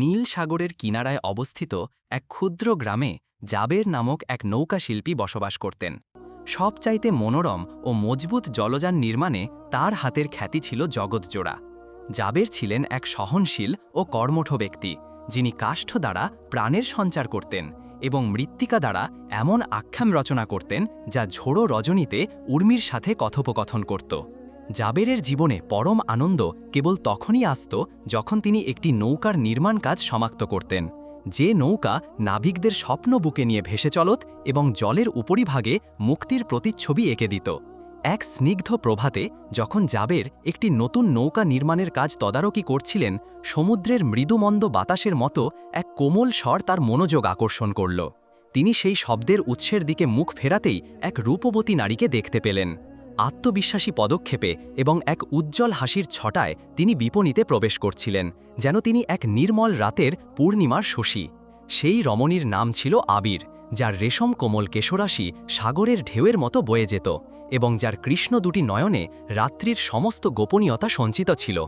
নীল সাগরের কিনারায় অবস্থিত এক ক্ষুদ্র গ্রামে জাবের নামক এক নৌকা শিল্পী বসবাস করতেন। সবচাইতে মনোরম ও মজবুত জলযান নির্মাণে তার হাতের খ্যাতি ছিল জগৎজোড়া। জাবের ছিলেন এক সহনশীল ও কর্মঠ ব্যক্তি, যিনি কাষ্ঠ দ্বারা প্রাণের সঞ্চার করতেন এবং মৃত্তিকা দ্বারা এমন আখ্যাম রচনা করতেন যা ঝোড়ো রজনীতে উর্মির সাথে কথোপকথন করত। জাবেরের জীবনে পরম আনন্দ কেবল তখনই আসত যখন তিনি একটি নৌকার নির্মাণ কাজ সমাপ্ত করতেন। যে নৌকা নাবিকদের স্বপ্ন বুকে নিয়ে ভেসে চলত এবং জলের উপরিভাগে মুক্তির প্রতিচ্ছবি এঁকে দিত। এক স্নিগ্ধ প্রভাতে যখন জাবের একটি নতুন নৌকা নির্মাণের কাজ তদারকি করছিলেন, সমুদ্রের মৃদুমন্দ বাতাসের মতো এক কোমল স্বর তার মনোযোগ আকর্ষণ করল। তিনি সেই শব্দের উৎসের দিকে মুখ ফেরাতেই এক রূপবতী নারীকে দেখতে পেলেন। আত্মবিশ্বাসী পদক্ষেপে এবং এক উজ্জ্বল হাসির ছটায় তিনি বিপণীতে প্রবেশ করছিলেন, যেন তিনি এক নির্মল রাতের পূর্ণিমার শশী। সেই রমণীর নাম ছিল আবির, যার রেশম কোমল কেশরাশি সাগরের ঢেউয়ের মতো বয়ে যেত এবং যার কৃষ্ণ দুটি নয়নে রাত্রির সমস্ত গোপনীয়তা সঞ্চিত ছিল।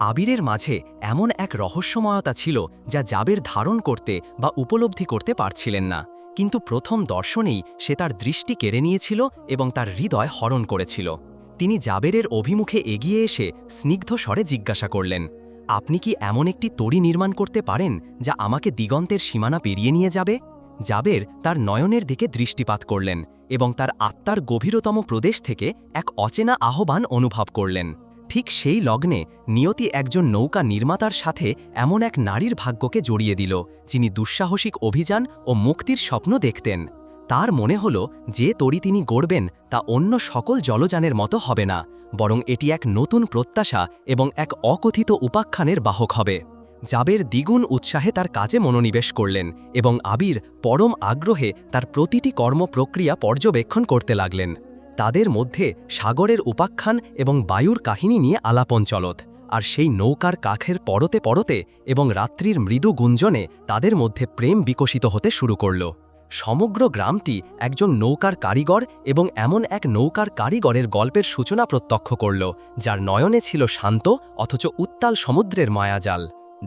আবিরের মাঝে এমন এক রহস্যময়তা ছিল যা জাবের ধারণ করতে বা উপলব্ধি করতে পারছিলেন না। কিন্তু প্রথম দর্শনেই সে তার দৃষ্টি কেড়ে নিয়েছিল এবং তার হৃদয় হরণ করেছিল। তিনি জাবেরের অভিমুখে এগিয়ে এসে স্নিগ্ধ স্বরে জিজ্ঞাসা করলেন, আপনি কি এমন একটি তড়ি নির্মাণ করতে পারেন যা আমাকে দিগন্তের সীমানা পেরিয়ে নিয়ে যাবে? জাবের তার নয়নের দিকে দৃষ্টিপাত করলেন এবং তার আত্মার গভীরতম প্রদেশ থেকে এক অচেনা আহ্বান অনুভব করলেন। ঠিক সেই লগ্নে নিয়তি একজন নৌকা নির্মাতার সাথে এমন এক নারীর ভাগ্যকে জড়িয়ে দিল, যিনি দুঃসাহসিক অভিযান ও মুক্তির স্বপ্ন দেখতেন। তার মনে হল, যে তরি তিনি গড়বেন, তা অন্য সকল জলযানের মতো হবে না, বরং এটি এক নতুন প্রত্যাশা এবং এক অকথিত উপাখ্যানের বাহক হবে। জাবের দ্বিগুণ উৎসাহে তার কাজে মনোনিবেশ করলেন এবং আবির পরম আগ্রহে তার প্রতিটি কর্ম প্রক্রিয়া পর্যবেক্ষণ করতে লাগলেন। তাদের মধ্যে সাগরের উপাখ্যান এবং বায়ুর কাহিনী নিয়ে আলাপন চলত, আর সেই নৌকার কাখের পরতে পরতে এবং রাত্রির মৃদু গুঞ্জনে তাদের মধ্যে প্রেম বিকশিত হতে শুরু করল। সমগ্র গ্রামটি একজন নৌকার কারিগর এবং এমন এক নৌকার কারিগরের গল্পের সূচনা প্রত্যক্ষ করল, যার নয়নে ছিল শান্ত অথচ উত্তাল সমুদ্রের মায়াজাল।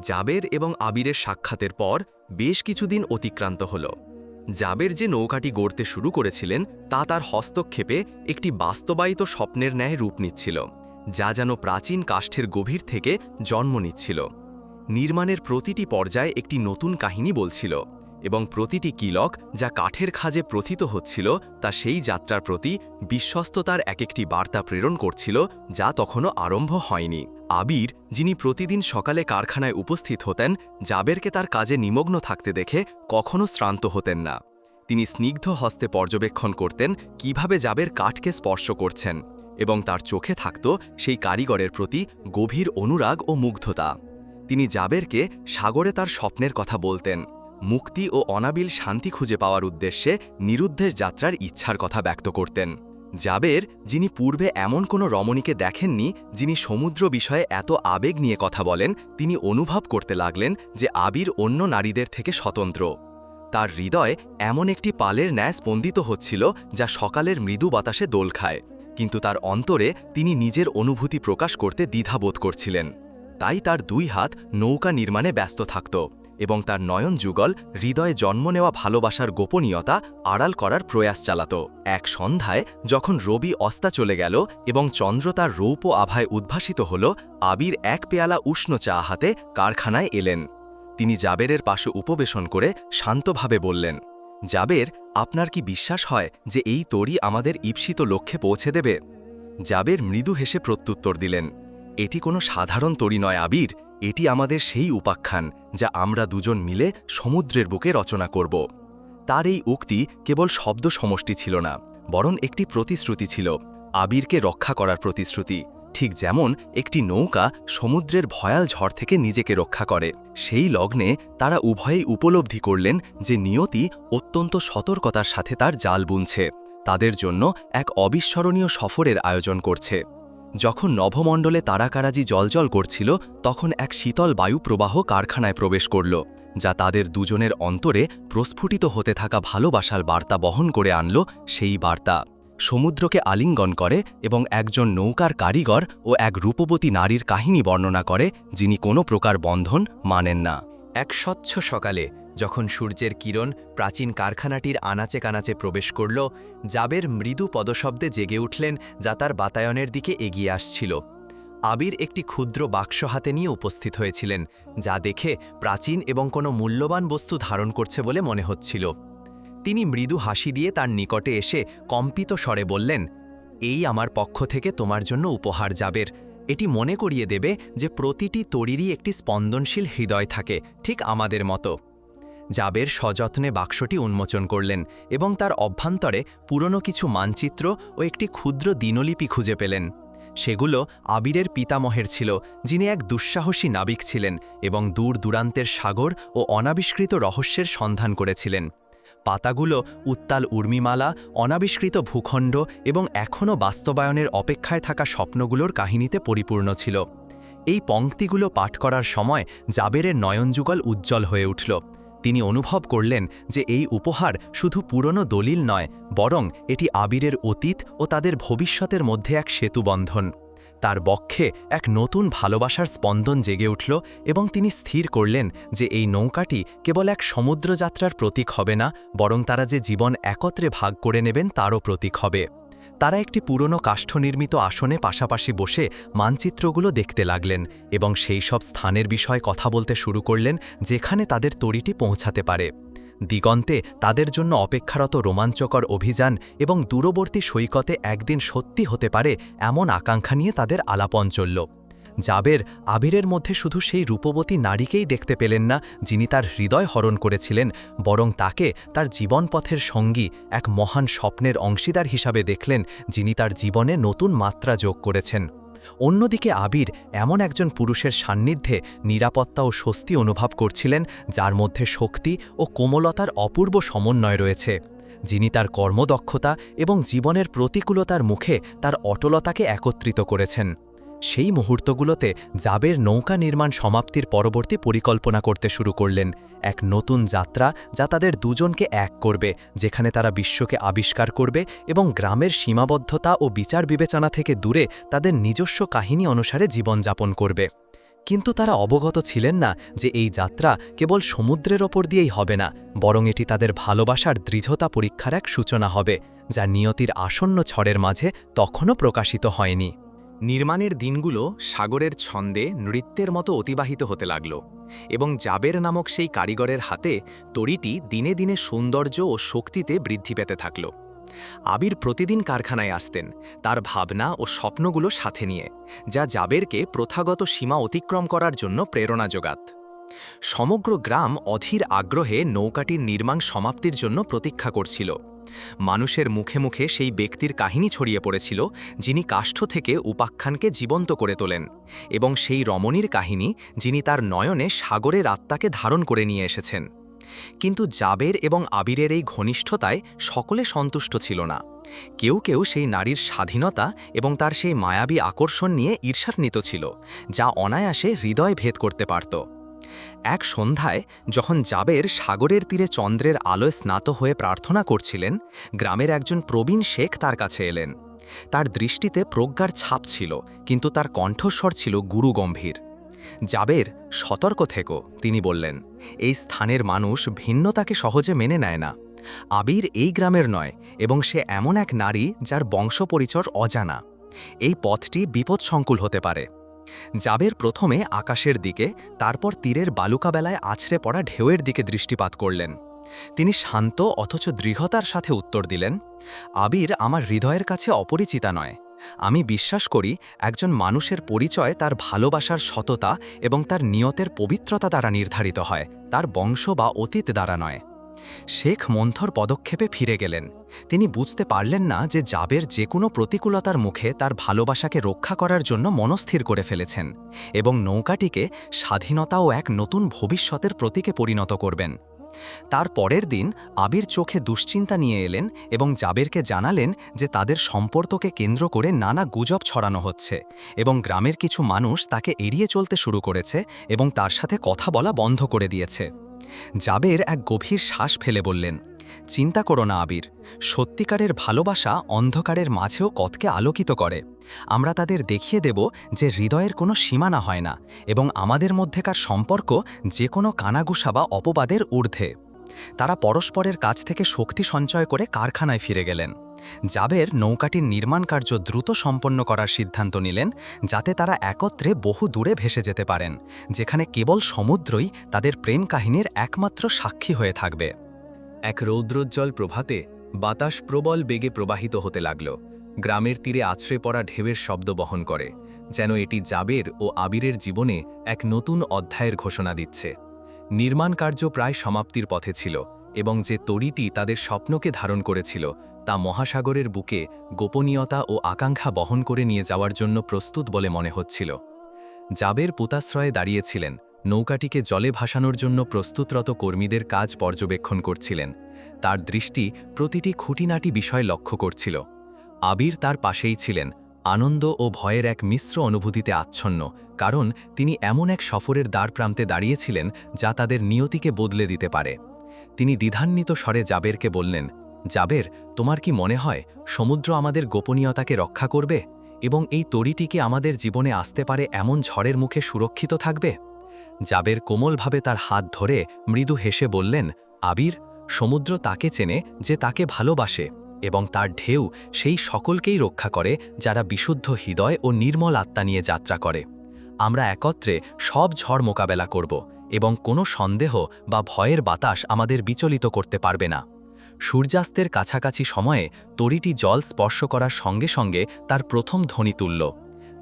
জাবের এবং আবিরের সাক্ষাতের পর বেশ কিছুদিন অতিক্রান্ত হল। জাবের যে নৌকাটি গড়তে শুরু করেছিলেন, তা তার হস্তক্ষেপে একটি বাস্তবায়িত স্বপ্নের ন্যায় রূপ নিচ্ছিল, যা যেন প্রাচীন কাষ্ঠের গভীর থেকে জন্ম নিচ্ছিল। নির্মাণের প্রতিটি পর্যায়ে একটি নতুন কাহিনী বলছিল। এবং প্রতিটি কিলক যা কাঠের খাজে প্রথিত হচ্ছিল তা সেই যাত্রার প্রতি বিশ্বস্ততার এক একটি বার্তা প্রেরণ করছিল যা তখনও আরম্ভ হয়নি। আবির, যিনি প্রতিদিন সকালে কারখানায় উপস্থিত হতেন, জাবেরকে তার কাজে নিমগ্ন থাকতে দেখে কখনও শ্রান্ত হতেন না। তিনি স্নিগ্ধ হস্তে পর্যবেক্ষণ করতেন কীভাবে জাবের কাঠকে স্পর্শ করছেন এবং তার চোখে থাকত সেই কারিগরের প্রতি গভীর অনুরাগ ও মুগ্ধতা। তিনি জাবেরকে সাগরে তার স্বপ্নের কথা বলতেন। মুক্তি ও অনাবিল শান্তি খুঁজে পাওয়ার উদ্দেশ্যে নিরুদ্দেশ যাত্রার ইচ্ছার কথা ব্যক্ত করতেন। জাবের, যিনি পূর্বে এমন কোনো রমণীকে দেখেননি, যিনি সমুদ্র বিষয়ে এত আবেগ নিয়ে কথা বলেন, তিনি অনুভব করতে লাগলেন যে আবির অন্য নারীদের থেকে স্বতন্ত্র। তার হৃদয় এমন একটি পালের ন্যায় স্পন্দিত হচ্ছিল, যা সকালের মৃদু বাতাসে দোল খায়। কিন্তু তার অন্তরে তিনি নিজের অনুভূতি প্রকাশ করতে দ্বিধাবোধ করছিলেন। তাই তার দুই হাত নৌকা নির্মাণে ব্যস্ত থাকত। এবং তার নয়ন যুগল হৃদয়ে জন্ম নেওয়া ভালোবাসার গোপনীয়তা আড়াল করার প্রয়াস চালাত। এক সন্ধ্যায় যখন রবি অস্তা চলে গেল এবং চন্দ্র তার রৌপ আভায় উদ্ভাসিত হল, আবির এক পেয়ালা উষ্ণ চা হাতে কারখানায় এলেন। তিনি জাবেরের পাশে উপবেশন করে শান্তভাবে বললেন, জাবের, আপনার কি বিশ্বাস হয় যে এই তরি আমাদের ঈপ্সিত লক্ষ্যে পৌঁছে দেবে? জাবের মৃদু হেসে প্রত্যুত্তর দিলেন এটি কোনো সাধারণ তরি নয়, আবির। এটি আমাদের সেই উপাখ্যান যা আমরা দুজন মিলে সমুদ্রের বুকে রচনা করব। তার এই উক্তি কেবল শব্দ সমষ্টি ছিল না, বরং একটি প্রতিশ্রুতি ছিল, আবিরকে রক্ষা করার প্রতিশ্রুতি। ঠিক যেমন একটি নৌকা সমুদ্রের ভয়াল ঝড় থেকে নিজেকে রক্ষা করে, সেই লগ্নে তারা উভয়েই উপলব্ধি করলেন যে নিয়তি অত্যন্ত সতর্কতার সাথে তার জাল বুনছে, তাদের জন্য এক অবিস্মরণীয় সফরের আয়োজন করছে। যখন নভমণ্ডলে তারাকারাজি জলজল করছিল, তখন এক শীতল বায়ু প্রবাহ কারখানায় প্রবেশ করল, যা তাদের দুজনের অন্তরে প্রস্ফুটিত হতে থাকা ভালোবাসার বার্তা বহন করে আনল সেই বার্তা। সমুদ্রকে আলিঙ্গন করে এবং একজন নৌকার কারিগর ও এক রূপবতী নারীর কাহিনী বর্ণনা করে, যিনি কোনো প্রকার বন্ধন মানেন না। এক স্বচ্ছ সকালে যখন সূর্যের কিরণ প্রাচীন কারখানাটির আনাচে কানাচে প্রবেশ করল, জাবের মৃদু পদশব্দে জেগে উঠলেন যা তার বাতায়নের দিকে এগিয়ে আসছিল। আবির একটি ক্ষুদ্র বাক্স হাতে নিয়ে উপস্থিত হয়েছিলেন, যা দেখে প্রাচীন এবং কোনো মূল্যবান বস্তু ধারণ করছে বলে মনে হচ্ছিল। তিনি মৃদু হাসি দিয়ে তার নিকটে এসে কম্পিত স্বরে বললেন, এই আমার পক্ষ থেকে তোমার জন্য উপহার যাবের এটি মনে করিয়ে দেবে যে প্রতিটি তরিরই একটি স্পন্দনশীল হৃদয় থাকে, ঠিক আমাদের মতো। জাবের সযত্নে বাক্সটি উন্মোচন করলেন এবং তার অভ্যন্তরে পুরনো কিছু মানচিত্র ও একটি ক্ষুদ্র দিনলিপি খুঁজে পেলেন। সেগুলো আবিরের পিতামহের ছিল, যিনি এক দুঃসাহসী নাবিক ছিলেন এবং দূর দূরান্তের সাগর ও অনাবিষ্কৃত রহস্যের সন্ধান করেছিলেন। পাতাগুলো উত্তাল উর্মিমালা, অনাবিষ্কৃত ভূখণ্ড এবং এখনও বাস্তবায়নের অপেক্ষায় থাকা স্বপ্নগুলোর কাহিনীতে পরিপূর্ণ ছিল। এই পংক্তিগুলো পাঠ করার সময় জাবেরের নয়নযুগল উজ্জ্বল হয়ে উঠল। তিনি অনুভব করলেন যে এই উপহার শুধু পুরনো দলিল নয়, বরং এটি আবিরের অতীত ও তাদের ভবিষ্যতের মধ্যে এক সেতুবন্ধন। তার বক্ষে এক নতুন ভালোবাসার স্পন্দন জেগে উঠল এবং তিনি স্থির করলেন যে এই নৌকাটি কেবল এক সমুদ্রযাত্রার প্রতীক হবে না, বরং তারা যে জীবন একত্রে ভাগ করে নেবেন তারও প্রতীক হবে। তারা একটি পুরনো কাষ্ঠনির্মিত আসনে পাশাপাশি বসে মানচিত্রগুলো দেখতে লাগলেন এবং সেই সব স্থানের বিষয়ে কথা বলতে শুরু করলেন যেখানে তাদের তরিটি পৌঁছাতে পারে। দিগন্তে তাদের জন্য অপেক্ষারত রোমাঞ্চকর অভিযান এবং দূরবর্তী সৈকতে একদিন সত্যি হতে পারে এমন আকাঙ্ক্ষা নিয়ে তাদের আলাপন চলল জাবের আবিরের মধ্যে শুধু সেই রূপবতী নারীকেই দেখতে পেলেন না, যিনি তার হৃদয় হরণ করেছিলেন, বরং তাকে তার জীবনপথের সঙ্গী, এক মহান স্বপ্নের অংশীদার হিসাবে দেখলেন, যিনি তার জীবনে নতুন মাত্রা যোগ করেছেন। অন্যদিকে আবির এমন একজন পুরুষের সান্নিধ্যে নিরাপত্তা ও স্বস্তি অনুভব করছিলেন, যার মধ্যে শক্তি ও কোমলতার অপূর্ব সমন্বয় রয়েছে। যিনি তার কর্মদক্ষতা এবং জীবনের প্রতিকূলতার মুখে তার অটলতাকে একত্রিত করেছেন। সেই মুহূর্তগুলোতে জাবের নৌকা নির্মাণ সমাপ্তির পরবর্তী পরিকল্পনা করতে শুরু করলেন। এক নতুন যাত্রা যা তাদের দুজনকে এক করবে, যেখানে তারা বিশ্বকে আবিষ্কার করবে এবং গ্রামের সীমাবদ্ধতা ও বিচার বিবেচনা থেকে দূরে তাদের নিজস্ব কাহিনী অনুসারে জীবনযাপন করবে। কিন্তু তারা অবগত ছিলেন না যে এই যাত্রা কেবল সমুদ্রের ওপর দিয়েই হবে না, বরং এটি তাদের ভালোবাসার দৃঢ়তা পরীক্ষার এক সূচনা হবে, যা নিয়তির আসন্ন ঝড়ের মাঝে তখনও প্রকাশিত হয়নি। নির্মাণের দিনগুলো সাগরের ছন্দে নৃত্যের মতো অতিবাহিত হতে লাগল, এবং জাবের নামক সেই কারিগরের হাতে তরিটি দিনে দিনে সৌন্দর্য ও শক্তিতে বৃদ্ধি পেতে থাকল। আবির প্রতিদিন কারখানায় আসতেন, তার ভাবনা ও স্বপ্নগুলো সাথে নিয়ে, যা জাবেরকে প্রথাগত সীমা অতিক্রম করার জন্য প্রেরণা যোগাত। সমগ্র গ্রাম অধীর আগ্রহে নৌকাটির নির্মাণ সমাপ্তির জন্য প্রতীক্ষা করছিল। মানুষের মুখে মুখে সেই ব্যক্তির কাহিনী ছড়িয়ে পড়েছিল, যিনি কাষ্ঠ থেকে উপাখ্যানকে জীবন্ত করে তোলেন, এবং সেই রমণীর কাহিনী, যিনি তার নয়নে সাগরের আত্মাকে ধারণ করে নিয়ে এসেছেন। কিন্তু জাবের এবং আবিরের এই ঘনিষ্ঠতায় সকলে সন্তুষ্ট ছিল না। কেউ কেউ সেই নারীর স্বাধীনতা এবং তার সেই মায়াবী আকর্ষণ নিয়ে ঈর্ষান্বিত ছিল, যা অনায়াসে হৃদয় ভেদ করতে পারত। এক সন্ধ্যায় যখন জাবের সাগরের তীরে চন্দ্রের আলোয় স্নাত হয়ে প্রার্থনা করছিলেন, গ্রামের একজন প্রবীণ শেখ তার কাছে এলেন। তার দৃষ্টিতে প্রজ্ঞার ছাপ ছিল, কিন্তু তার কণ্ঠস্বর ছিল গুরুগম্ভীর। জাবের, সতর্ক থেকো, তিনি বললেন, এই স্থানের মানুষ ভিন্নতাকে সহজে মেনে নেয় না। আবির এই গ্রামের নয়, এবং সে এমন এক নারী যার বংশ পরিচয় অজানা। এই পথটি বিপদসংকুল হতে পারে। জাবের প্রথমে আকাশের দিকে, তারপর তীরের বালুকাবেলায় আছড়ে পড়া ঢেউয়ের দিকে দৃষ্টিপাত করলেন। তিনি শান্ত অথচ দৃঢ়তার সাথে উত্তর দিলেন, আবির আমার হৃদয়ের কাছে অপরিচিতা নয়। আমি বিশ্বাস করি একজন মানুষের পরিচয় তার ভালোবাসার সততা এবং তার নিয়তের পবিত্রতা দ্বারা নির্ধারিত হয়, তার বংশ বা অতীত দ্বারা নয়। শেখ মন্থর পদক্ষেপে ফিরে গেলেন। তিনি বুঝতে পারলেন না যে জাবের যে কোনো প্রতিকূলতার মুখে তার ভালোবাসাকে রক্ষা করার জন্য মনস্থির করে ফেলেছেন এবং নৌকাটিকে স্বাধীনতা ও এক নতুন ভবিষ্যতের প্রতীকে পরিণত করবেন। তার পরের দিন আবির চোখে দুশ্চিন্তা নিয়ে এলেন এবং জাবেরকে জানালেন যে তাদের সম্পর্ককে কেন্দ্র করে নানা গুজব ছড়ানো হচ্ছে এবং গ্রামের কিছু মানুষ তাকে এড়িয়ে চলতে শুরু করেছে এবং তার সাথে কথা বলা বন্ধ করে দিয়েছে। জাবের এক গভীর শ্বাস ফেলে বললেন, চিন্তা করো না আবির, সত্যিকারের ভালোবাসা অন্ধকারের মাঝেও কতকে আলোকিত করে। আমরা তাদের দেখিয়ে দেব যে হৃদয়ের কোনো সীমানা হয় না এবং আমাদের মধ্যেকার সম্পর্ক যে কোনো কানাগুসা বা অপবাদের ঊর্ধ্বে। তারা পরস্পরের কাছ থেকে শক্তি সঞ্চয় করে কারখানায় ফিরে গেলেন। জাবের নৌকাটির নির্মাণ কার্য দ্রুত সম্পন্ন করার সিদ্ধান্ত নিলেন, যাতে তারা একত্রে বহু দূরে ভেসে যেতে পারেন, যেখানে কেবল সমুদ্রই তাদের প্রেম কাহিনীর একমাত্র সাক্ষী হয়ে থাকবে। এক রৌদ্রোজ্জ্বল প্রভাতে বাতাস প্রবল বেগে প্রবাহিত হতে লাগল। গ্রামের তীরে আছড়ে পড়া ঢেউয়ের শব্দ বহন করে, যেন এটি জাবের ও আবিরের জীবনে এক নতুন অধ্যায়ের ঘোষণা দিচ্ছে। নির্মাণ কার্য প্রায় সমাপ্তির পথে ছিল এবং যে তরিটি তাদের স্বপ্নকে ধারণ করেছিল তা মহাসাগরের বুকে গোপনীয়তা ও আকাঙ্ক্ষা বহন করে নিয়ে যাওয়ার জন্য প্রস্তুত বলে মনে হচ্ছিল। জাবের পোতাশ্রয়ে দাঁড়িয়েছিলেন, নৌকাটিকে জলে ভাসানোর জন্য প্রস্তুতরত কর্মীদের কাজ পর্যবেক্ষণ করছিলেন। তার দৃষ্টি প্রতিটি খুঁটিনাটি বিষয় লক্ষ্য করছিল। আবির তার পাশেই ছিলেন আনন্দ ও ভয়ের এক মিশ্র অনুভূতিতে আচ্ছন্ন, কারণ তিনি এমন এক সফরের দ্বারপ্রান্তে দাঁড়িয়েছিলেন যা তাদের নিয়তিকে বদলে দিতে পারে। তিনি দ্বিধান্বিত স্বরে জাবেরকে বললেন, জাবের, তোমার কি মনে হয় সমুদ্র আমাদের গোপনীয়তাকে রক্ষা করবে এবং এই তরিটিকে আমাদের জীবনে আসতে পারে এমন ঝড়ের মুখে সুরক্ষিত থাকবে? জাবের কোমলভাবে তার হাত ধরে মৃদু হেসে বললেন, আবির, সমুদ্র তাকে চেনে যে তাকে ভালোবাসে। এবং তার ঢেউ সেই সকলকেই রক্ষা করে যারা বিশুদ্ধ হৃদয় ও নির্মল আত্মা নিয়ে যাত্রা করে। আমরা একত্রে সব ঝড় মোকাবেলা করব এবং কোনো সন্দেহ বা ভয়ের বাতাস আমাদের বিচলিত করতে পারবে না। সূর্যাস্তের কাছাকাছি সময়ে তরিটি জল স্পর্শ করার সঙ্গে সঙ্গে তার প্রথম ধ্বনি তুলল।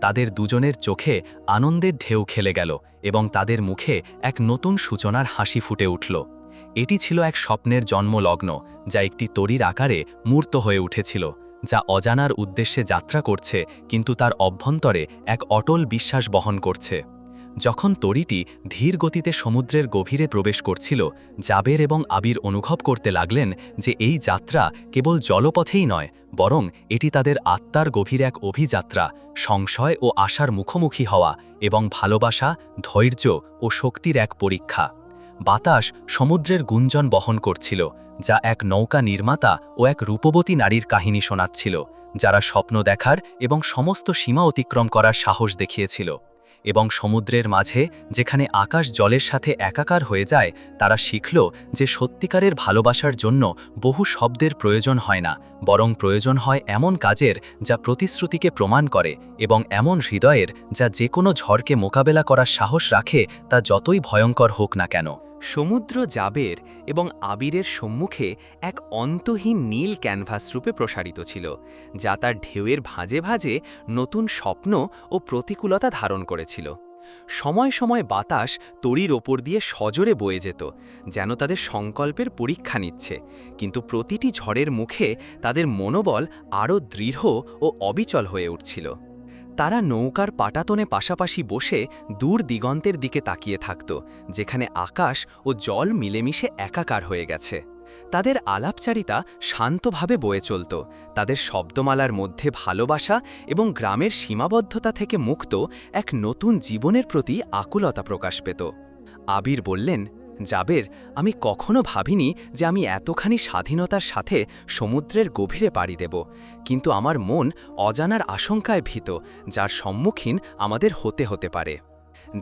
তাদের দুজনের চোখে আনন্দের ঢেউ খেলে গেল এবং তাদের মুখে এক নতুন সূচনার হাসি ফুটে উঠল। এটি ছিল এক স্বপ্নের জন্মলগ্ন, যা একটি তরির আকারে মূর্ত হয়ে উঠেছিল, যা অজানার উদ্দেশ্যে যাত্রা করছে, কিন্তু তার অভ্যন্তরে এক অটল বিশ্বাস বহন করছে। যখন তরিটি ধীর গতিতে সমুদ্রের গভীরে প্রবেশ করছিল, জাবের এবং আবির অনুভব করতে লাগলেন যে এই যাত্রা কেবল জলপথেই নয়, বরং এটি তাদের আত্মার গভীর এক অভিযাত্রা, সংশয় ও আশার মুখোমুখি হওয়া এবং ভালোবাসা, ধৈর্য ও শক্তির এক পরীক্ষা। বাতাস সমুদ্রের গুঞ্জন বহন করছিল, যা এক নৌকা নির্মাতা ও এক রূপবতী নারীর কাহিনী শোনাচ্ছিল, যারা স্বপ্ন দেখার এবং সমস্ত সীমা অতিক্রম করার সাহস দেখিয়েছিল। এবং সমুদ্রের মাঝে যেখানে আকাশ জলের সাথে একাকার হয়ে যায়, তারা শিখল যে সত্যিকারের ভালোবাসার জন্য বহু শব্দের প্রয়োজন হয় না, বরং প্রয়োজন হয় এমন কাজের যা প্রতিশ্রুতিকে প্রমাণ করে এবং এমন হৃদয়ের যা যে কোনো ঝড়কে মোকাবেলা করার সাহস রাখে তা যতই ভয়ঙ্কর হোক না কেন। সমুদ্র জাবের এবং আবিরের সম্মুখে এক অন্তহীন নীল ক্যানভাস রূপে প্রসারিত ছিল, যা তার ঢেউয়ের ভাঁজে ভাঁজে নতুন স্বপ্ন ও প্রতিকূলতা ধারণ করেছিল। সময় সময় বাতাস তরির ওপর দিয়ে সজোরে বয়ে যেত, যেন তাদের সংকল্পের পরীক্ষা নিচ্ছে, কিন্তু প্রতিটি ঝড়ের মুখে তাদের মনোবল আরও দৃঢ় ও অবিচল হয়ে উঠছিল। তারা নৌকার পাটাতনে পাশাপাশি বসে দূর দিগন্তের দিকে তাকিয়ে থাকত, যেখানে আকাশ ও জল মিলেমিশে একাকার হয়ে গেছে। তাদের আলাপচারিতা শান্তভাবে বয়ে চলত, তাদের শব্দমালার মধ্যে ভালোবাসা এবং গ্রামের সীমাবদ্ধতা থেকে মুক্ত এক নতুন জীবনের প্রতি আকুলতা প্রকাশ পেত। আবির বললেন জাবের আমি কখনো ভাবিনি যে আমি এতখানি স্বাধীনতার সাথে সমুদ্রের গভীরে পাড়ি দেব, কিন্তু আমার মন অজানার আশঙ্কায় ভীত, যার সম্মুখীন আমাদের হতে হতে পারে।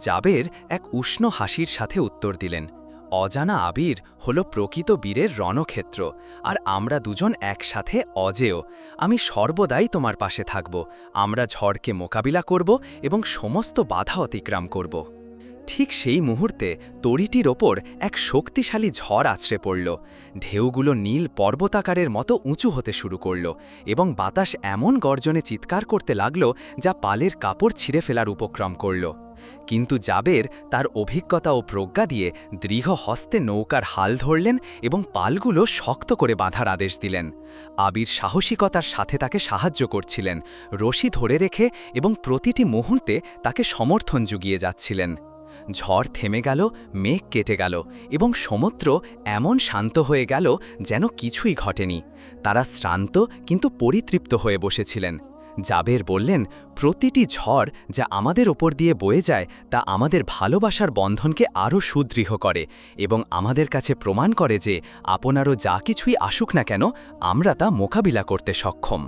জাবের এক উষ্ণ হাসির সাথে উত্তর দিলেন, অজানা আবির হল প্রকৃত বীরের রণক্ষেত্র, আর আমরা দুজন একসাথে অজেয়। আমি সর্বদাই তোমার পাশে থাকব, আমরা ঝড়কে মোকাবিলা করব এবং সমস্ত বাধা অতিক্রম করব। ঠিক সেই মুহূর্তে তরিটির ওপর এক শক্তিশালী ঝড় আছড়ে পড়ল। ঢেউগুলো নীল পর্বতাকারের মতো উঁচু হতে শুরু করল এবং বাতাস এমন গর্জনে চিৎকার করতে লাগল যা পালের কাপড় ছিঁড়ে ফেলার উপক্রম করল। কিন্তু জাবের তার অভিজ্ঞতা ও প্রজ্ঞা দিয়ে দৃঢ় হস্তে নৌকার হাল ধরলেন এবং পালগুলো শক্ত করে বাঁধার আদেশ দিলেন। আবির সাহসিকতার সাথে তাকে সাহায্য করছিলেন, রশি ধরে রেখে এবং প্রতিটি মুহূর্তে তাকে সমর্থন জুগিয়ে যাচ্ছিলেন। ঝড় থেমে গেল, মেঘ কেটে গেল এবং সমুদ্র এমন শান্ত হয়ে গেল যেন কিছুই ঘটেনি। তারা শ্রান্ত কিন্তু পরিতৃপ্ত হয়ে বসেছিলেন। জাবের বললেন, প্রতিটি ঝড় যা আমাদের ওপর দিয়ে বয়ে যায় তা আমাদের ভালোবাসার বন্ধনকে আরও সুদৃঢ় করে এবং আমাদের কাছে প্রমাণ করে যে আপনারও যা কিছুই আসুক না কেন, আমরা তা মোকাবিলা করতে সক্ষম।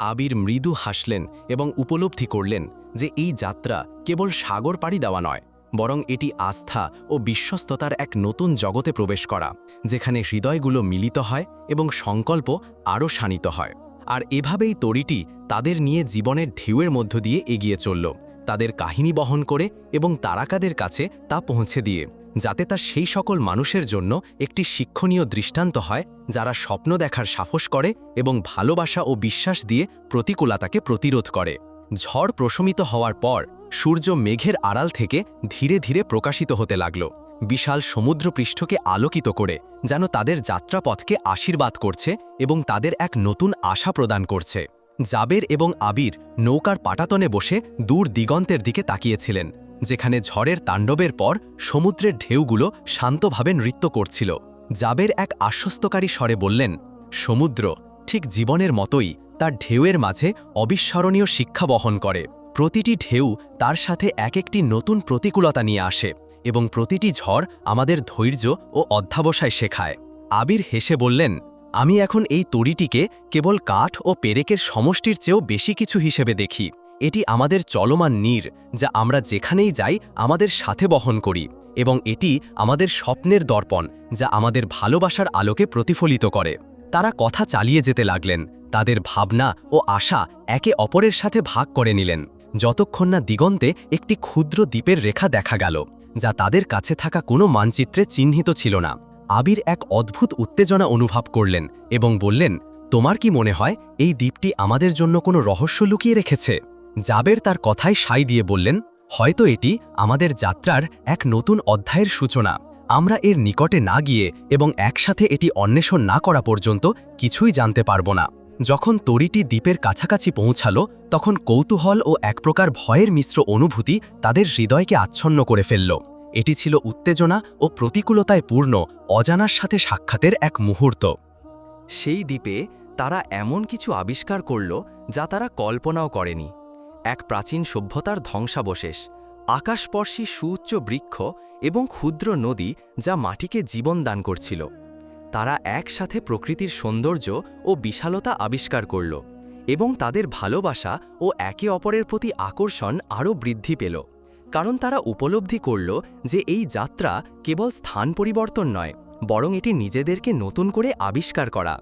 আবির মৃদু হাসলেন এবং উপলব্ধি করলেন যে এই যাত্রা কেবল সাগর পাড়ি দেওয়া নয় বরং এটি আস্থা ও বিশ্বস্ততার এক নতুন জগতে প্রবেশ করা, যেখানে হৃদয়গুলো মিলিত হয় এবং সংকল্প আরও শানিত হয়। আর এভাবেই তরিটি তাদের নিয়ে জীবনের ঢেউয়ের মধ্য দিয়ে এগিয়ে চলল, তাদের কাহিনী বহন করে এবং তারাকাদের কাছে তা পৌঁছে দিয়ে, যাতে তা সেই সকল মানুষের জন্য একটি শিক্ষণীয় দৃষ্টান্ত হয়, যারা স্বপ্ন দেখার সাহস করে এবং ভালোবাসা ও বিশ্বাস দিয়ে প্রতিকূলতাকে প্রতিরোধ করে। ঝড় প্রশমিত হওয়ার পর সূর্য মেঘের আড়াল থেকে ধীরে ধীরে প্রকাশিত হতে লাগল। বিশাল সমুদ্রপৃষ্ঠকে আলোকিত করে, যেন তাদের যাত্রাপথকে আশীর্বাদ করছে এবং তাদের এক নতুন আশা প্রদান করছে। জাবের এবং আবির নৌকার পাটাতনে বসে দূর দিগন্তের দিকে তাকিয়েছিলেন, যেখানে ঝড়ের তাণ্ডবের পর সমুদ্রের ঢেউগুলো শান্তভাবে নৃত্য করছিল। জাবের এক আশ্বস্তকারী স্বরে বললেন, সমুদ্র ঠিক জীবনের মতোই তার ঢেউয়ের মাঝে অবিস্মরণীয় শিক্ষা বহন করে। প্রতিটি ঢেউ তার সাথে এক একটি নতুন প্রতিকূলতা নিয়ে আসে এবং প্রতিটি ঝড় আমাদের ধৈর্য ও অধ্যাবসায় শেখায়। আবির হেসে বললেন, আমি এখন এই তরিটিকে কেবল কাঠ ও পেরেকের সমষ্টির চেয়েও বেশি কিছু হিসেবে দেখি। এটি আমাদের চলমান নীর, যা আমরা যেখানেই যাই আমাদের সাথে বহন করি এবং এটি আমাদের স্বপ্নের দর্পণ, যা আমাদের ভালোবাসার আলোকে প্রতিফলিত করে। তারা কথা চালিয়ে যেতে লাগলেন, তাদের ভাবনা ও আশা একে অপরের সাথে ভাগ করে নিলেন। যতক্ষণ না দিগন্তে একটি ক্ষুদ্র দ্বীপের রেখা দেখা গেল, যা তাদের কাছে থাকা কোনো মানচিত্রে চিহ্নিত ছিল না। আবির এক অদ্ভুত উত্তেজনা অনুভব করলেন এবং বললেন, তোমার কি মনে হয় এই দ্বীপটি আমাদের জন্য কোনো রহস্য লুকিয়ে রেখেছে? জাবের তার কথায় সাই দিয়ে বললেন, হয়তো এটি আমাদের যাত্রার এক নতুন অধ্যায়ের সূচনা। আমরা এর নিকটে না গিয়ে এবং একসাথে এটি অন্বেষণ না করা পর্যন্ত কিছুই জানতে পারব না। যখন তরিটি দ্বীপের কাছাকাছি পৌঁছালো, তখন কৌতূহল ও এক প্রকার ভয়ের মিশ্র অনুভূতি তাদের হৃদয়কে আচ্ছন্ন করে ফেলল। এটি ছিল উত্তেজনা ও প্রতিকূলতায় পূর্ণ, অজানার সাথে সাক্ষাতের এক মুহূর্ত। সেই দ্বীপে তারা এমন কিছু আবিষ্কার করল, যা তারা কল্পনাও করেনি। এক প্রাচীন সভ্যতার ধ্বংসাবশেষ, আকাশপর্শী সুউচ্চ বৃক্ষ এবং ক্ষুদ্র নদী যা মাটিকে জীবন দান করছিল। তারা একসাথে প্রকৃতির সৌন্দর্য ও বিশালতা আবিষ্কার করল এবং তাদের ভালোবাসা ও একে অপরের প্রতি আকর্ষণ আরও বৃদ্ধি পেল। কারণ তারা উপলব্ধি করল যে এই যাত্রা কেবল স্থান পরিবর্তন নয়, বরং এটি নিজেদেরকে নতুন করে আবিষ্কার করা।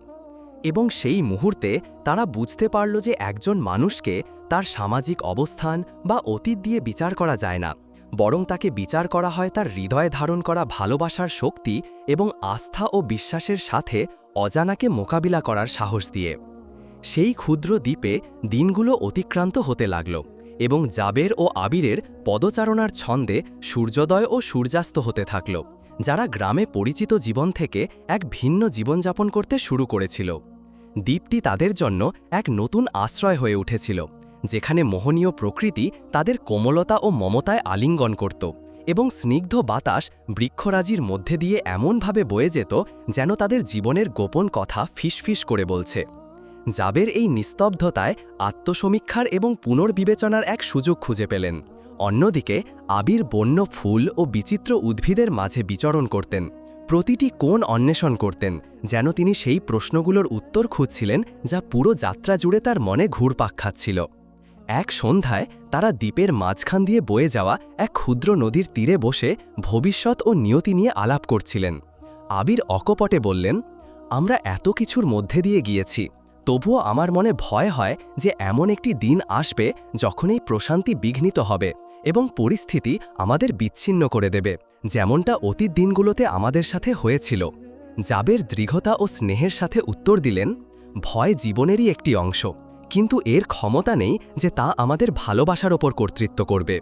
এবং সেই মুহূর্তে তারা বুঝতে পারল যে একজন মানুষকে তার সামাজিক অবস্থান বা অতীত দিয়ে বিচার করা যায় না। বরং তাকে বিচার করা হয় তার হৃদয়ে ধারণ করা ভালোবাসার শক্তি এবং আস্থা ও বিশ্বাসের সাথে অজানাকে মোকাবিলা করার সাহস দিয়ে। সেই ক্ষুদ্র দ্বীপে দিনগুলো অতিক্রান্ত হতে লাগল এবং জাবের ও আবিরের পদচারণার ছন্দে সূর্যোদয় ও সূর্যাস্ত হতে থাকল, যারা গ্রামে পরিচিত জীবন থেকে এক ভিন্ন জীবনযাপন করতে শুরু করেছিল। দ্বীপটি তাদের জন্য এক নতুন আশ্রয় হয়ে উঠেছিল যেখানে মোহনীয় প্রকৃতি তাদের কোমলতা ও মমতায় আলিঙ্গন করত এবং স্নিগ্ধ বাতাস বৃক্ষরাজির মধ্যে দিয়ে এমনভাবে বয়ে যেত যেন তাদের জীবনের গোপন কথা ফিসফিস করে বলছে। জাবের এই নিস্তব্ধতায় আত্মসমীক্ষার এবং পুনর্বিবেচনার এক সুযোগ খুঁজে পেলেন। অন্যদিকে, আবির বন্য ফুল ও বিচিত্র উদ্ভিদের মাঝে বিচরণ করতেন। প্রতিটি কোণ অন্বেষণ করতেন, যেন তিনি সেই প্রশ্নগুলোর উত্তর খুঁজছিলেন যা পুরো যাত্রা জুড়ে তার মনে ঘুরপাক খাচ্ছিল। এক সন্ধ্যায় তারা দ্বীপের মাঝখান দিয়ে বয়ে যাওয়া এক ক্ষুদ্র নদীর তীরে বসে ভবিষ্যৎ ও নিয়তি নিয়ে আলাপ করছিলেন। আবির অকপটে বললেন, আমরা এত কিছুর মধ্যে দিয়ে গিয়েছি, তবুও আমার মনে ভয় হয় যে এমন একটি দিন আসবে যখন এই প্রশান্তি বিঘ্নিত হবে এবং পরিস্থিতি আমাদের বিচ্ছিন্ন করে দেবে, যেমনটা অতীত দিনগুলোতে আমাদের সাথে হয়েছিল। জাবের দৃঢ়তা ও স্নেহের সাথে উত্তর দিলেন, ভয় জীবনেরই একটি অংশ। কিন্তু এর ক্ষমতা নেই যে তা আমাদের ভালোবাসার ওপর কর্তৃত্ব করবে।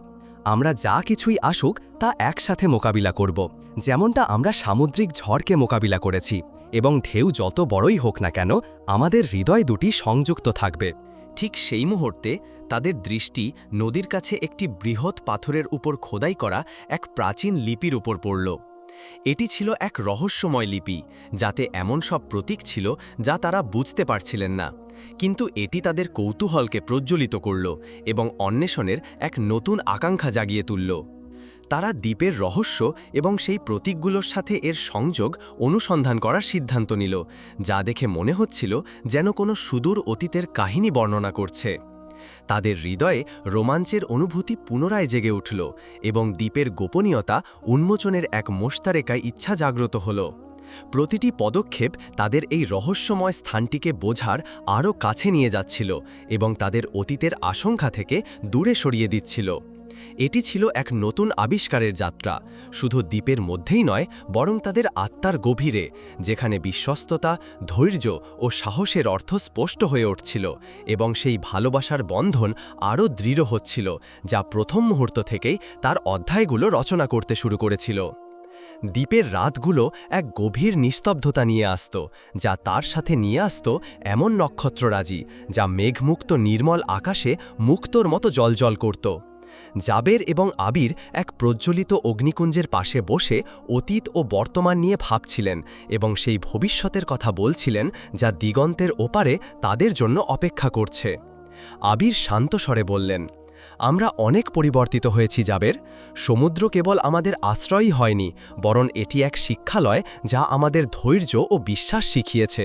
আমরা যা কিছুই আসুক, তা একসাথে মোকাবিলা করব। যেমনটা আমরা সামুদ্রিক ঝড়কে মোকাবিলা করেছি, এবং ঢেউ যত বড়ই হোক না কেন, আমাদের হৃদয় দুটি সংযুক্ত থাকবে। ঠিক সেই মুহূর্তে তাদের দৃষ্টি নদীর কাছে একটি বৃহৎ পাথরের উপর খোদাই করা এক প্রাচীন লিপির উপর পড়ল। এটি ছিল এক রহস্যময় লিপি, যাতে এমন সব প্রতীক ছিল যা তারা বুঝতে পারছিলেন না। কিন্তু এটি তাদের কৌতূহলকে প্রজ্বলিত করল এবং অন্বেষণের এক নতুন আকাঙ্ক্ষা জাগিয়ে তুলল। তারা দ্বীপের রহস্য এবং সেই প্রতীকগুলোর সাথে এর সংযোগ অনুসন্ধান করার সিদ্ধান্ত নিল, যা দেখে মনে হচ্ছিল যেন কোনো সুদূর অতীতের কাহিনী বর্ণনা করছে। তাদের হৃদয়ে রোমাঞ্চের অনুভূতি পুনরায় জেগে উঠল এবং দ্বীপের গোপনীয়তা উন্মোচনের এক মোস্তারেকায় ইচ্ছা জাগ্রত হল। প্রতিটি পদক্ষেপ তাদের এই রহস্যময় স্থানটিকে বোঝার আরও কাছে নিয়ে যাচ্ছিল এবং তাদের অতীতের আশঙ্কা থেকে দূরে সরিয়ে দিচ্ছিল। এটি ছিল এক নতুন আবিষ্কারের যাত্রা। শুধু দ্বীপের মধ্যেই নয়, বরং তাদের আত্মার গভীরে, যেখানে বিশ্বস্ততা, ধৈর্য ও সাহসের অর্থ স্পষ্ট হয়ে উঠছিল এবং সেই ভালোবাসার বন্ধন আরও দৃঢ় হচ্ছিল, যা প্রথম মুহূর্ত থেকেই তার অধ্যায়গুলো রচনা করতে শুরু করেছিল। দ্বীপের রাতগুলো এক গভীর নিস্তব্ধতা নিয়ে আসত, যা তার সাথে নিয়ে আসত এমন নক্ষত্ররাজি, যা মেঘমুক্ত নির্মল আকাশে মুক্তর মতো জলজল করত। জাবের এবং আবির এক প্রজ্বলিত অগ্নিকুঞ্জের পাশে বসে অতীত ও বর্তমান নিয়ে ভাবছিলেন এবং সেই ভবিষ্যতের কথা বলছিলেন যা দিগন্তের ওপারে তাদের জন্য অপেক্ষা করছে। আবির শান্ত স্বরে বললেন, আমরা অনেক পরিবর্তিত হয়েছি, জাবের। সমুদ্র কেবল আমাদের আশ্রয়ই হয়নি, বরং এটি এক শিক্ষালয় যা আমাদের ধৈর্য ও বিশ্বাস শিখিয়েছে।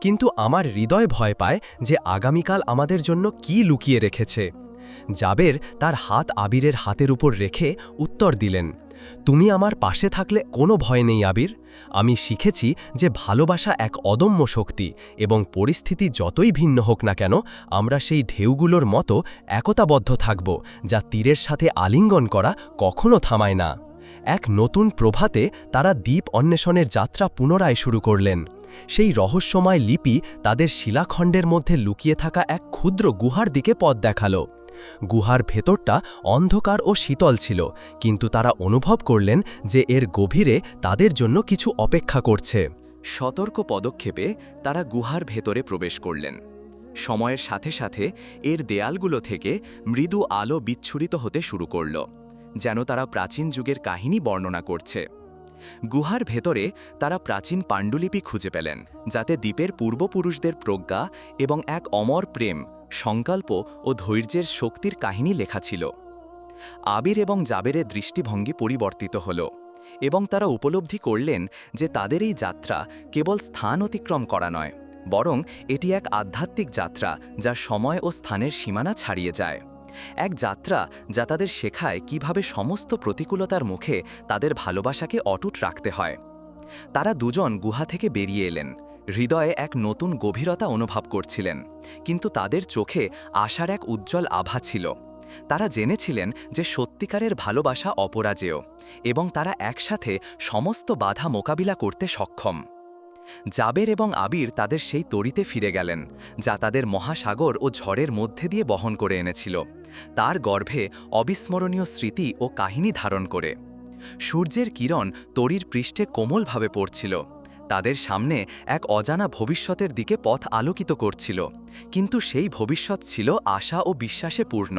কিন্তু আমার হৃদয় ভয় পায় যে আগামীকাল আমাদের জন্য কি লুকিয়ে রেখেছে। জাবের তার হাত আবিরের হাতের উপর রেখে উত্তর দিলেন, তুমি আমার পাশে থাকলে কোনো ভয় নেই আবির। আমি শিখেছি যে ভালোবাসা এক অদম্য শক্তি এবং পরিস্থিতি যতই ভিন্ন হোক না কেন, আমরা সেই ঢেউগুলোর মতো একতাবদ্ধ থাকব যা তীরের সাথে আলিঙ্গন করা কখনো থামায় না। এক নতুন প্রভাতে তারা দ্বীপ অন্বেষণের যাত্রা পুনরায় শুরু করলেন। সেই রহস্যময় লিপি তাদের শিলাখণ্ডের মধ্যে লুকিয়ে থাকা এক ক্ষুদ্র গুহার দিকে পথ দেখাল। গুহার ভেতরটা অন্ধকার ও শীতল ছিল, কিন্তু তারা অনুভব করলেন যে এর গভীরে তাদের জন্য কিছু অপেক্ষা করছে। সতর্ক পদক্ষেপে তারা গুহার ভেতরে প্রবেশ করলেন। সময়ের সাথে সাথে এর দেয়ালগুলো থেকে মৃদু আলো বিচ্ছুরিত হতে শুরু করল, যেন তারা প্রাচীন যুগের কাহিনী বর্ণনা করছে। গুহার ভেতরে তারা প্রাচীন পাণ্ডুলিপি খুঁজে পেলেন, যাতে দ্বীপের পূর্বপুরুষদের প্রজ্ঞা এবং এক অমর প্রেম সংকল্প ও ধৈর্যের শক্তির কাহিনী লেখা ছিল। আবির এবং জাবেরের দৃষ্টিভঙ্গি পরিবর্তিত হল এবং তারা উপলব্ধি করলেন যে তাদের এই যাত্রা কেবল স্থান অতিক্রম করা নয়, বরং এটি এক আধ্যাত্মিক যাত্রা যা সময় ও স্থানের সীমানা ছাড়িয়ে যায়। এক যাত্রা যা তাদের শেখায় কীভাবে সমস্ত প্রতিকূলতার মুখে তাদের ভালোবাসাকে অটুট রাখতে হয়। তারা দুজন গুহা থেকে বেরিয়ে এলেন হৃদয়ে এক নতুন গভীরতা অনুভব করছিলেন, কিন্তু তাদের চোখে আশার এক উজ্জ্বল আভা ছিল। তারা জেনেছিলেন যে সত্যিকারের ভালোবাসা অপরাজেয় এবং তারা একসাথে সমস্ত বাধা মোকাবিলা করতে সক্ষম। জাবের এবং আবির তাদের সেই তরিতে ফিরে গেলেন, যা তাদের মহাসাগর ও ঝড়ের মধ্যে দিয়ে বহন করে এনেছিল। তার গর্ভে অবিস্মরণীয় স্মৃতি ও কাহিনী ধারণ করে। সূর্যের কিরণ তরির পৃষ্ঠে কোমলভাবে পড়ছিল। তাদের সামনে এক অজানা ভবিষ্যতের দিকে পথ আলোকিত করছিল, কিন্তু সেই ভবিষ্যৎ ছিল আশা ও বিশ্বাসে পূর্ণ।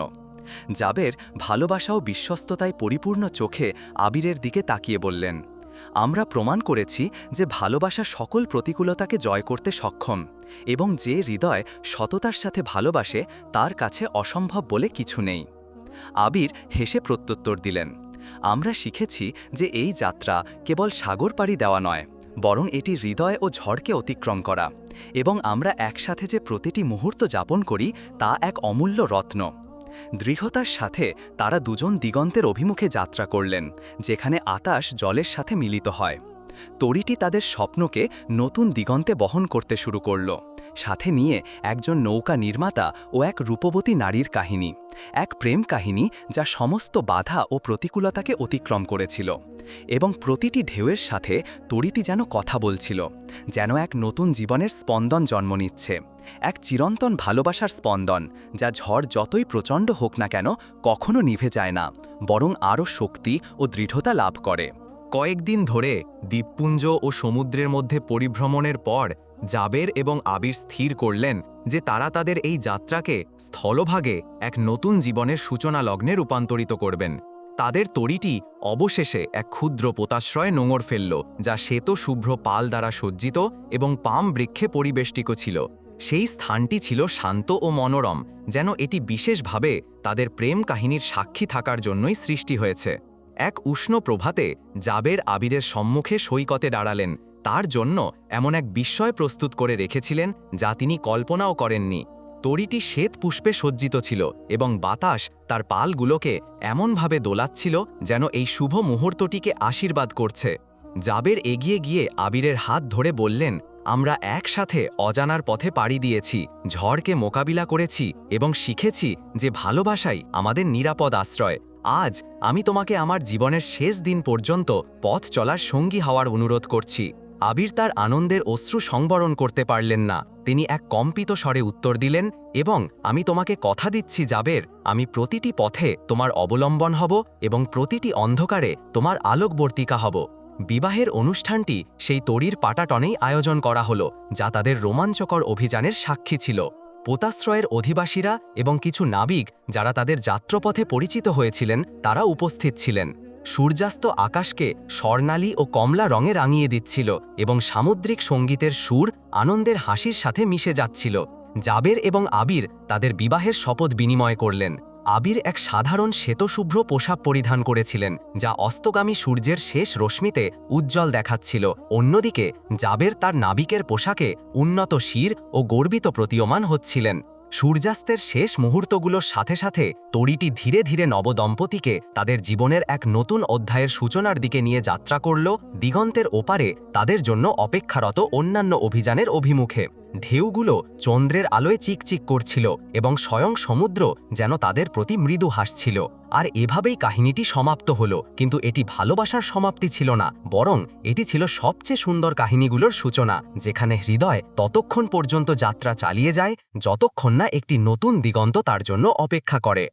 জাবের ভালোবাসা ও বিশ্বস্ততায় পরিপূর্ণ চোখে আবিরের দিকে তাকিয়ে বললেন, আমরা প্রমাণ করেছি যে ভালোবাসা সকল প্রতিকূলতাকে জয় করতে সক্ষম এবং যে হৃদয় সততার সাথে ভালোবাসে তার কাছে অসম্ভব বলে কিছু নেই। আবির হেসে প্রত্যুত্তর দিলেন, আমরা শিখেছি যে এই যাত্রা কেবল সাগর পাড়ি দেওয়া নয় বরং এটি হৃদয় ও ঝড়কে অতিক্রম করা এবং আমরা একসাথে যে প্রতিটি মুহূর্ত যাপন করি তা এক অমূল্য রত্ন। দৃঢ়তার সাথে তারা দুজন দিগন্তের অভিমুখে যাত্রা করলেন, যেখানে আতাশ জলের সাথে মিলিত হয়। তরিটি তাদের স্বপ্নকে নতুন দিগন্তে বহন করতে শুরু করল। সাথে নিয়ে একজন নৌকা নির্মাতা ও এক রূপবতী নারীর কাহিনী, এক প্রেম কাহিনী যা সমস্ত বাধা ও প্রতিকূলতাকে অতিক্রম করেছিল এবং প্রতিটি ঢেউয়ের সাথে তরিতি যেন কথা বলছিল, যেন এক নতুন জীবনের স্পন্দন জন্ম নিচ্ছে, এক চিরন্তন ভালোবাসার স্পন্দন যা ঝড় যতই প্রচণ্ড হোক না কেন কখনো নিভে যায় না, বরং আরও শক্তি ও দৃঢ়তা লাভ করে। কয়েকদিন ধরে দ্বীপপুঞ্জ ও সমুদ্রের মধ্যে পরিভ্রমণের পর জাবের এবং আবির স্থির করলেন যে তারা তাদের এই যাত্রাকে স্থলভাগে এক নতুন জীবনের সূচনা লগ্নে রূপান্তরিত করবেন। তাদের তরিটি অবশেষে এক ক্ষুদ্র পোতাশ্রয়ে নোঙর ফেলল, যা শ্বেত শুভ্র পাল দ্বারা সজ্জিত এবং পাম বৃক্ষে পরিবেষ্টিত ছিল। সেই স্থানটি ছিল শান্ত ও মনোরম, যেন এটি বিশেষভাবে তাদের প্রেম কাহিনীর সাক্ষী থাকার জন্যই সৃষ্টি হয়েছে। এক উষ্ণ প্রভাতে জাবের আবিরের সম্মুখে সৈকতে দাঁড়ালেন তার জন্য এমন এক বিস্ময় প্রস্তুত করে রেখেছিলেন যা তিনি কল্পনাও করেননি। তরিটি শ্বেত পুষ্পে সজ্জিত ছিল এবং বাতাস তার পালগুলোকে এমনভাবে দোলাচ্ছিল যেন এই শুভ মুহূর্তটিকে আশীর্বাদ করছে। জাবের এগিয়ে গিয়ে আবিরের হাত ধরে বললেন, আমরা একসাথে অজানার পথে পাড়ি দিয়েছি, ঝড়কে মোকাবিলা করেছি এবং শিখেছি যে ভালোবাসাই আমাদের নিরাপদ আশ্রয়। আজ আমি তোমাকে আমার জীবনের শেষ দিন পর্যন্ত পথ চলার সঙ্গী হওয়ার অনুরোধ করছি। আবির তার আনন্দের অশ্রু সংবরণ করতে পারলেন না। তিনি এক কম্পিত স্বরে উত্তর দিলেন, এবং আমি তোমাকে কথা দিচ্ছি যাবের আমি প্রতিটি পথে তোমার অবলম্বন হব এবং প্রতিটি অন্ধকারে তোমার আলোকবর্তিকা হব। বিবাহের অনুষ্ঠানটি সেই তরির পাটাটনেই আয়োজন করা হলো, যা তাদের রোমাঞ্চকর অভিযানের সাক্ষী ছিল। পোতাশ্রয়ের অধিবাসীরা এবং কিছু নাবিক যারা তাদের যাত্রপথে পরিচিত হয়েছিলেন, তারা উপস্থিত ছিলেন। সূর্যাস্ত আকাশকে স্বর্ণালী ও কমলা রঙে রাঙিয়ে দিচ্ছিল এবং সামুদ্রিক সঙ্গীতের সুর আনন্দের হাসির সাথে মিশে যাচ্ছিল। জাবের এবং আবির তাদের বিবাহের শপথ বিনিময় করলেন। আবির এক সাধারণ শ্বেতশুভ্র পোশাক পরিধান করেছিলেন, যা অস্তগামী সূর্যের শেষ রশ্মিতে উজ্জ্বল দেখাচ্ছিল। অন্যদিকে, জাবের তার নাবিকের পোশাকে উন্নত শির ও গর্বিত প্রতীয়মান হচ্ছিলেন। সূর্যাস্তের শেষ মুহূর্তগুলোর সাথে সাথে তড়িটি ধীরে ধীরে নবদম্পতিকে তাদের জীবনের এক নতুন অধ্যায়ের সূচনার দিকে নিয়ে যাত্রা করল দিগন্তের ওপারে তাদের জন্য অপেক্ষারত অন্যান্য অভিযানের অভিমুখে। ঢেউগুলো চন্দ্রের আলোয় চিকচিক করছিল এবং স্বয়ং সমুদ্র যেন তাদের প্রতি মৃদু হাসছিল। আর এভাবেই কাহিনীটি সমাপ্ত হলো, কিন্তু এটি ভালোবাসার সমাপ্তি ছিল না, বরং এটি ছিল সবচেয়ে সুন্দর কাহিনীগুলোর সূচনা, যেখানে হৃদয় ততক্ষণ পর্যন্ত যাত্রা চালিয়ে যায়, যতক্ষণ না একটি নতুন দিগন্ত তার জন্য অপেক্ষা করে।